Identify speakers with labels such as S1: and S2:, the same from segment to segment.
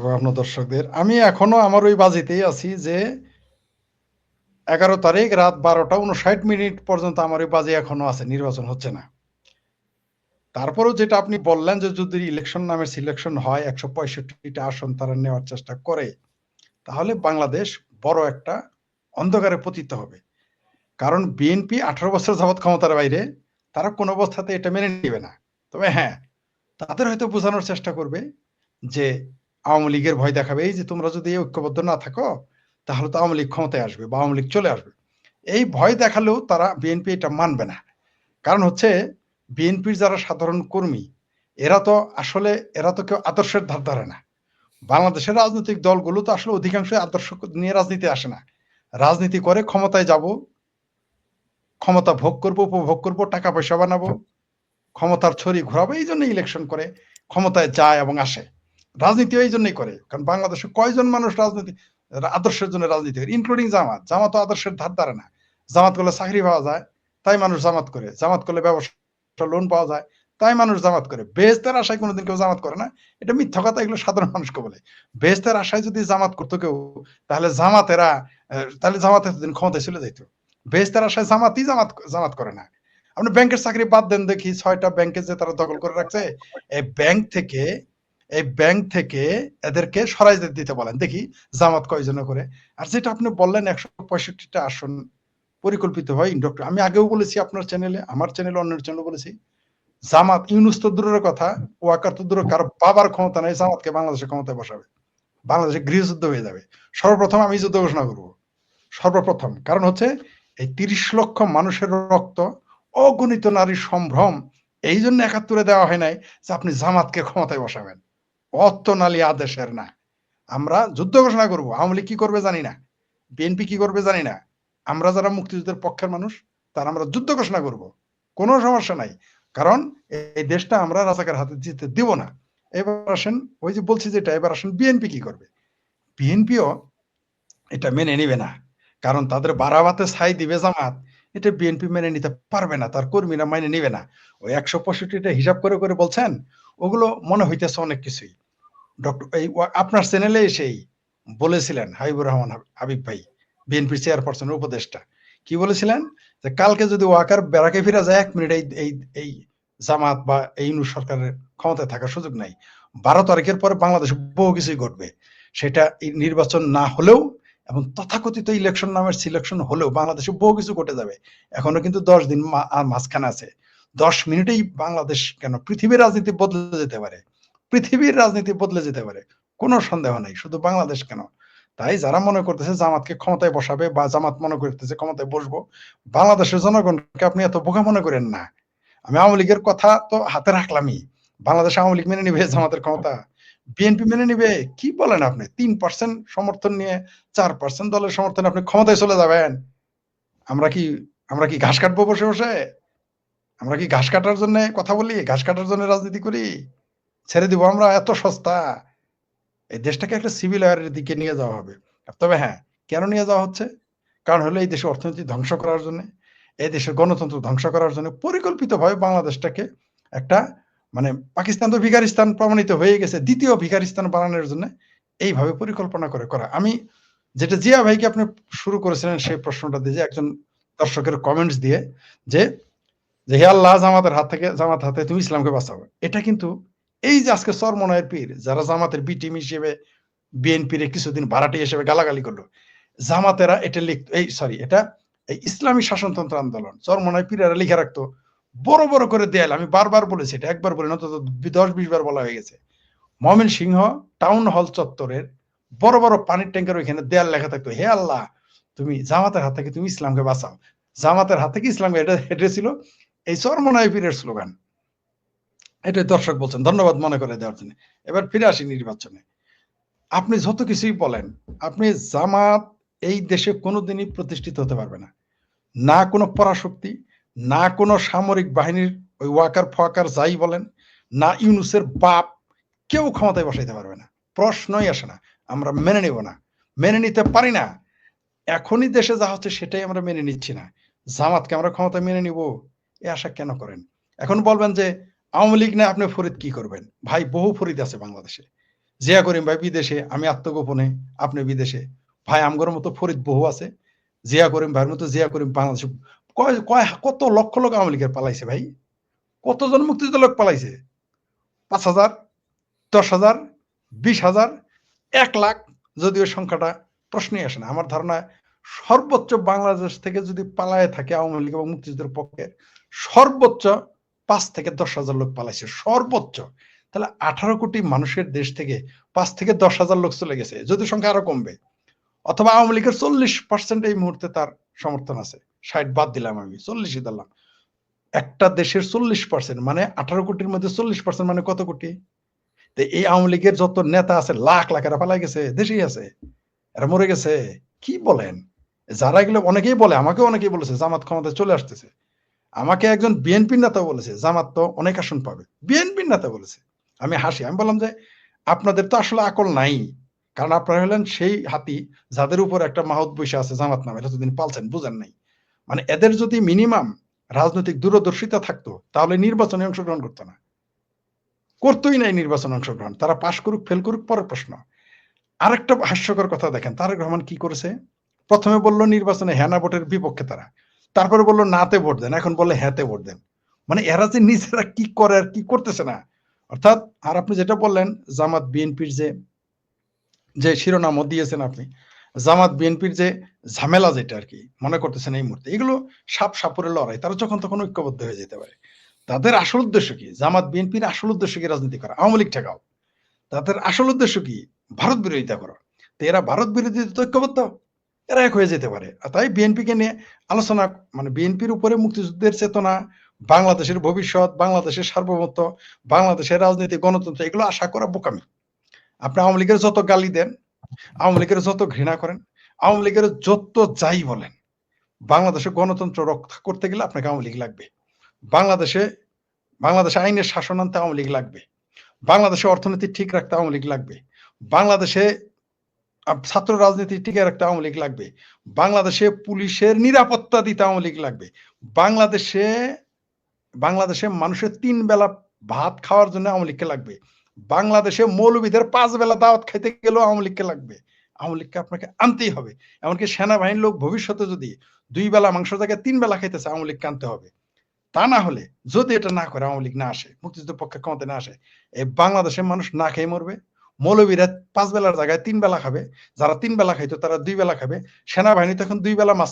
S1: এবং আপনার দর্শকদের, আমি এখনও আমার ওই বাজিতেই আছি যে এগারো তারিখ রাত বারোটা উনষাট মিনিট পর্যন্ত আমার ওই বাজে এখনও আছে, নির্বাচন হচ্ছে না। তারপরেও যেটা আপনি বললেন যে যদি ইলেকশন নামে সিলেকশন হয়, একশো পঁয়ষট্টিটা আসন তারা নেওয়ার চেষ্টা করে, তাহলে বাংলাদেশ বড় একটা অন্ধকারে পতিত হবে। কারণ বিএনপি আঠারো বছর যাবৎ ক্ষমতার বাইরে, তারা কোনো অবস্থাতে এটা মেনে নেবে না। তবে হ্যাঁ তাদের হয়তো বোঝানোর চেষ্টা করবে যে আওয়ামী লীগের ভয় দেখাবে, এই যে তোমরা যদি ঐক্যবদ্ধ না থাকো, তাহলে তো আওয়ামী লীগ ক্ষমতায় আসবে বা আওয়ামী লীগ চলে আসবে। এই ভয় দেখালেও তারা বিএনপি এটা মানবে না। কারণ হচ্ছে, বিএনপির যারা সাধারণ কর্মী, এরা তো আসলে, এরা তো কেউ আদর্শের ধার ধারে না। বাংলাদেশের রাজনৈতিক দলগুলো তো আসলে অধিকাংশ আদর্শ নিয়ে রাজনীতি আসে না। রাজনীতি করে ক্ষমতায় যাব, ক্ষমতা ভোগ করব, উপভোগ করব, টাকা পয়সা বানাবো, ক্ষমতার ছড়ি ঘোরাবো এই জন্য ইলেকশন করে ক্ষমতায় যায় এবং আসে। রাজনীতি এই জন্যই করে, কারণ বাংলাদেশে কয়জন মানুষ রাজনীতি, আদর্শের জন্য রাজনীতি করে ইনক্লুডিং জামাত। জামাত আদর্শের ধার ধারে না। জামাত করলে চাকরি পাওয়া যায়, তাই মানুষ জামাত করে। জামাত করলে ব্যবসা, লোন পাওয়া যায়, তাই মানুষ জামাত করে। বেহস্তের আশায় কোনোদিন কেউ জামাত করে না। এটা মিথ্যা কথা, এগুলো সাধারণ মানুষকে বলে। বেহস্তের আশায় যদি জামাত করতো কেউ, তাহলে জামাতেরা তাহলে জামাত এতদিন ক্ষমতায় চলে যাইতো। বেহস্তের আশায় জামাতই জামাত জামাত করে না। আপনি ব্যাংকের চাকরি বাদ দেন দেখি, ছয়টা ব্যাংকে যে তারা দখল করে রাখছে, এই ব্যাংক থেকে এই ব্যাংক থেকে এদেরকে সরাই দিতে বলেন। দেখি জামাত কয়জনে করে। আর যেটা আপনি বললেন, একশো পঁয়ষট্টিটা আসন পরিকল্পিত হয়। ডক্টর, আমি আগেও বলেছি আপনার চ্যানেলে আমার চ্যানেলে অন্যের চ্যানেলে বলেছি। জামাত ইউনুস তো দূরের কথা, ওয়াকার তো দূরের, কারও বাবার ক্ষমতা নেই, জামাতকে বাংলাদেশের ক্ষমতায় বসাবে। বাংলাদেশে গৃহযুদ্ধ হয়ে যাবে। সর্বপ্রথম আমি যুদ্ধ ঘোষণা করব। সর্বপ্রথম কারণ হচ্ছে, এই তিরিশ লক্ষ মানুষের রক্ত, অগণিত নারীর সম্ভ্রম এই জন্য একাত্তরে দেওয়া হয় নাই যে আপনি জামাতকে ক্ষমতায় বসাবেন। অত্তনালী আদেশের না। আমরা যুদ্ধ ঘোষণা করব, আওয়ামী লীগ কি করবে জানি না। বিএনপি কি করবে জানি না। আমরা যারা মুক্তিযুদ্ধের পক্ষের মানুষ, তার আমরা যুদ্ধ ঘোষণা করব। কোনো সমস্যা নাই। কারণ এই দেশটা আমরা রাজাকার হাতে জিতে দিব না। এবার আসেন, ওই যে বলছি যেটা, এবার আসেন বিএনপি কি করবে? বিএনপিও এটা মেনে নিবে না। কারণ তাদের বারাবাতে ছাই দিবে জামাত, এটা বিএনপি মেনে নিতে পারবে না, তার কর্মীরা মেনে নিবে না। ওই একশো পঁয়ষট্টিটা হিসাব করে করে বলছেন, ওগুলো মনে হইতেছে অনেক কিছুই। ডক্টর এই আপনার চ্যানেলে এসেই বলেছিলেন হাবিবুর রহমান হাবিব ভাই বিএনপি চেয়ারপারসনের উপদেষ্টা। কি বলেছিলেন? যে কালকে যদি ওয়াকার বেড়াকে ফিরা যায়, এক মিনিট এই এই জামাত বা এই ইউনু সরকারের ক্ষমতায় থাকার সুযোগ নাই। বারো তারিখের পরে বাংলাদেশে বহু কিছুই ঘটবে। সেটা নির্বাচন না হলেও এবং তথাকথিত ইলেকশন নামের সিলেকশন হলেও বাংলাদেশে বহু কিছু ঘটে যাবে। এখনও কিন্তু দশ দিন মাঝখানে আছে। দশ মিনিটেই বাংলাদেশ কেন পৃথিবীর রাজনীতি বদলে যেতে পারে? পৃথিবীর রাজনীতি বদলে যেতে পারে। কোনো সন্দেহ নাই, শুধু বাংলাদেশ কেন? তাই যারা মনে করতেছে জামাতকে ক্ষমতায় বসাবে বা জামাত মনে করতেছে ক্ষমতায় বসবো, বাংলাদেশের জনগণকে আপনি এত বোকা মনে করেন না। আমি আওয়ামী লীগের কথা তো হাতে রাখলামই। বাংলাদেশ আওয়ামী লীগ মেনে নিবে জামাতের ক্ষমতা? বিএনপি মেনে নিবে? কি বলেন আপনি? তিন পার্সেন্ট সমর্থন নিয়ে চার পার্সেন্ট দলের সমর্থনে আপনি ক্ষমতায় চলে যাবেন। আমরা কি আমরা কি ঘাস কাটবো বসে বসে? আমরা কি ঘাস কাটার জন্য কথা বলি? ঘাস কাটার জন্য রাজনীতি করি? ছেড়ে দিব, আমরা এত সস্তা। এই দেশটাকে একটা সিভিল ওয়ারের দিকে নিয়ে যাওয়া হবে। তবে হ্যাঁ কেন নিয়ে যাওয়া হচ্ছে? কারণ হলো এই দেশের অর্থনীতি ধ্বংস করার জন্য, এই দেশের গণতন্ত্র ধ্বংস করার জন্য পরিকল্পিতভাবে বাংলাদেশটাকে একটা মানে পাকিস্তান তো ভিকারিস্তান প্রমাণিত হয়ে গেছে, দ্বিতীয় ভিকারিস্তান বানানোর জন্য এইভাবে পরিকল্পনা করে করা। আমি যেটা জিয়া ভাইকে আপনি শুরু করেছিলেন সেই প্রশ্নটা দিয়ে যে একজন দর্শকের কমেন্টস দিয়ে যে হে আল্লাহ, জামাতের হাত থেকে, জামাত হাতে তুমি ইসলামকে বাঁচাও। এটা কিন্তু এই যে আজকে সরমনায়ের পীর যারা জামাতের বি টিম হিসেবে বিএনপির কিছুদিন ভাড়াটি হিসেবে গালাগালি করল, জামাতেরা এটা লিখ এই সরি এটা এই ইসলামী শাসনতন্ত্র আন্দোলন চরমনায় পীরেরা লিখে রাখতো, বড় বড় করে দেয়াল, আমি বারবার বলেছি এটা একবার বলি অন্তত দশ বিশ বার বলা হয়ে গেছে। মমিন সিংহ টাউন হল চত্বরের বড় বড় পানির ট্যাঙ্কের ওইখানে দেয়াল লেখা থাকতো, হে আল্লাহ, তুমি জামাতের হাত থেকে তুমি ইসলামকে বাঁচাও, জামাতের হাত থেকে ইসলামকে এটা এটা ছিল এই চরমনায় পীরের স্লোগান। এটাই দর্শক বলছেন, ধন্যবাদ মনে করে দেওয়ার জন্য। এবার ফিরে আসি নির্বাচনে। আপনি যত কিছুই বলেন, আপনি জামাত এই দেশে কোনোদিনই প্রতিষ্ঠিত হতে পারবে না। না কোনো পরাশক্তি, না কোনো সামরিক বাহিনীর ওই ওয়াকার ফোয়াকার যাই বলেন, না ইউনুসের বাপ কেউ ক্ষমতায় বসাইতে পারবে না। প্রশ্নই আসে না, আমরা মেনে নেব না, মেনে নিতে পারি না। এখনই দেশে যা হচ্ছে সেটাই আমরা মেনে নিচ্ছি না। জামাতকে আমরা ক্ষমতা মেনে নিব, এ আশা কেন করেন? এখন বলবেন যে আওয়ামী লীগ না আপনি ফরিদ কি করবেন? ভাই, বহু ফরিদ আছে বাংলাদেশে। জিয়া করিম, ভাই, বিদেশে, আমি আত্মগোপনে, আপনি বিদেশে। ভাই, আমগর মতো ফরিদ বহু আছে। জিয়া করিম, ভাইয়ের মতো জিয়া করিম বাংলাদেশে। কয় কয়, কত লক্ষ লোক আওয়ামী লীগের পালাইছে ভাই? কতজন মুক্তিযুদ্ধ লোক পালাইছে? পাঁচ হাজার, দশ হাজার, বিশ হাজার, এক লাখ, যদিও সংখ্যাটা প্রশ্নই আসে না। আমার ধারণা সর্বোচ্চ বাংলাদেশ থেকে যদি পালায় থাকে আওয়ামী লীগ এবং মুক্তিযুদ্ধের পক্ষে, সর্বোচ্চ পাঁচ থেকে দশ হাজার লোক পালাইছে, সর্বোচ্চ। তাহলে আঠারো কোটি মানুষের দেশ থেকে পাঁচ থেকে দশ হাজার লোক চলে গেছে যদি সংখ্যা আরও কমবে। অথবা আওয়ামী লীগের চল্লিশ পার্সেন্ট এই মুহূর্তে তার সমর্থন আছে। ষাট বাদ দিলাম আমি, চল্লিশই দিলাম। একটা দেশের চল্লিশ পার্সেন্ট মানে আঠারো কোটির মধ্যে চল্লিশ পার্সেন্ট মানে কত কোটি? তো এই আওয়ামী লীগের যত নেতা আছে, লাখ লাখ এরা পালাই গেছে, দেশেই আছে, এরা মরে গেছে। কি বলেন? যারা এগুলো অনেকেই বলে আমাকে অনেকেই বলেছে, জামাত ক্ষমতায় চলে আসতেছে। আমাকে একজন বিএনপির নেতা বলেছে, জামাত তো অনেক আসন পাবে। বিএনপির নেতা বলেছে। আমি হাসি, আমি বললাম যে, আপনাদের তো আসলে আকল নাই। কারণ আপনারা হলেন সেই হাতি যাদের উপর একটা মাহত বসে আছে জামাত নামে, এতদিন পালছেন, বুঝেন নাই। মানে এদের যদি মিনিমাম রাজনৈতিক দূরদর্শিতা থাকতো, তাহলে নির্বাচনে অংশগ্রহণ করতো না। করতোই নাই নির্বাচনে অংশগ্রহণ। তারা পাশ করুক ফেল করুক, পরের প্রশ্ন। আরেকটা হাস্যকর কথা দেখেন, তারেক রহমান কি করেছে? প্রথমে বলল, নির্বাচনে হ্যানা ভোটের বিপক্ষে তারা। তারপরে বলল, নাতে ভোট দেন। এখন বলে হ্যাঁতে ভোট দেন। মানে এরা যে নিজেরা কি করে আর কি করতেছে না। অর্থাৎ, আর আপনি যেটা বললেন, জামাত বিএনপির যে যে শিরোনামও দিয়েছেন আপনি, জামাত বিএনপির যে ঝামেলা যেটা আর কি, মনে করতেছেন এই মুহূর্তে, এগুলো সাপ সাপুরে লড়াই, তারা যখন তখন ঐক্যবদ্ধ হয়ে যেতে পারে। তাদের আসল উদ্দেশ্য কি? জামাত বিএনপির আসল উদ্দেশ্য কি রাজনীতি করা? আওয়ামী লীগ ঠেকাও। তাদের আসল উদ্দেশ্য কি? ভারত বিরোধিতা করা। তো এরা ভারত বিরোধী ঐক্যবদ্ধ। এরা এক হয়ে যেতে পারে। তাই বিএনপিকে নিয়ে আলোচনা মানে বিএনপির উপরে মুক্তিযুদ্ধের চেতনা, বাংলাদেশের ভবিষ্যৎ, বাংলাদেশের সার্বভৌমত্ব, বাংলাদেশের রাজনীতি, গণতন্ত্র, এগুলো আশা করা বোকামি। আপনি আওয়ামী লীগের যত গালি দেন, আওয়ামী লীগের যত ঘৃণা করেন, আওয়ামী লীগের যত যাই বলেন, বাংলাদেশে গণতন্ত্র রক্ষা করতে গেলে আপনাকে আওয়ামী লীগ লাগবে। বাংলাদেশে বাংলাদেশে আইনের শাসন আনতে আওয়ামী লীগ লাগবে। বাংলাদেশে অর্থনীতি ঠিক রাখতে আওয়ামী লীগ লাগবে। বাংলাদেশে ছাত্র রাজনীতি টিকে রাখতে আওয়ামী লীগ লাগবে। বাংলাদেশে পুলিশের নিরাপত্তা দিতে আওয়ামী লীগ লাগবে। বাংলাদেশে বাংলাদেশে মানুষের তিন বেলা ভাত খাওয়ার জন্য আওয়ামী লীগকে লাগবে। বাংলাদেশে মৌলবীদের পাঁচ বেলা দাওয়াত খাইতে গেলেও আওয়ামী লীগকে লাগবে। আওয়ামী লীগকে আপনাকে আনতেই হবে। এমনকি সেনাবাহিনীর লোক ভবিষ্যতে যদি দুই বেলা মাংস জায়গায় তিন বেলা খাইতেছে, আওয়ামী লীগকে আনতে হবে। তা না হলে যদি এটা না করে, আওয়ামী লীগ না আসে মুক্তিযুদ্ধের পক্ষে ক্ষমতা না আসে, এই বাংলাদেশের মানুষ না খেয়ে মরবে। মৌলবীরা পাঁচ বেলার জায়গায় তিন বেলা খাবে। যারা তিন বেলা খাইতো, তারা দুই বেলা খাবে। সেনাবাহিনী তখন দুই বেলা মাছ,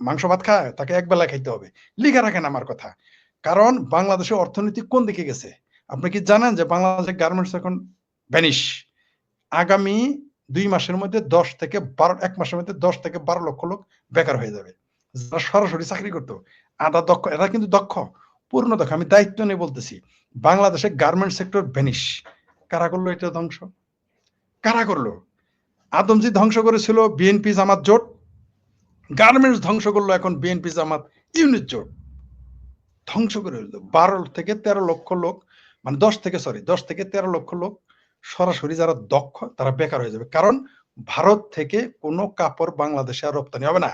S1: মাংস ভাত খায়, তাকে এক বেলা খাইতে হবে। লিখে রাখেন আমার কথা। কারণ বাংলাদেশের অর্থনীতি কোন দিকে গেছে? আপনি কি জানেন যে বাংলাদেশের গার্মেন্টস এখন ভ্যানিশ আগামী দুই মাসের মধ্যে দশ থেকে বারো, এক মাসের মধ্যে দশ থেকে বারো লক্ষ লোক বেকার হয়ে যাবে। যারা সরাসরি চাকরি করতো আদা দক্ষ, এরা কিন্তু দক্ষ, পূর্ণ দক্ষ। আমি দায়িত্ব নিয়ে বলতেছি বাংলাদেশের গার্মেন্ট সেক্টর ভ্যানিশ কারা করল এটা ধ্বংস? কারা করল? আদমজি ধ্বংস করেছিল, বিএনপি জামাত জোট, গার্মেন্টস ধ্বংস করল এখন বিএনপি জামাত ইউনিট জোট। ধ্বংস করে ফেলল। বারো থেকে তেরো লক্ষ লোক মানে দশ থেকে সরি দশ থেকে তেরো লক্ষ লোক সরাসরি যারা দক্ষ, তারা বেকার হয়ে যাবে। কারণ ভারত থেকে কোনো কাপড় বাংলাদেশে আর রপ্তানি হবে না।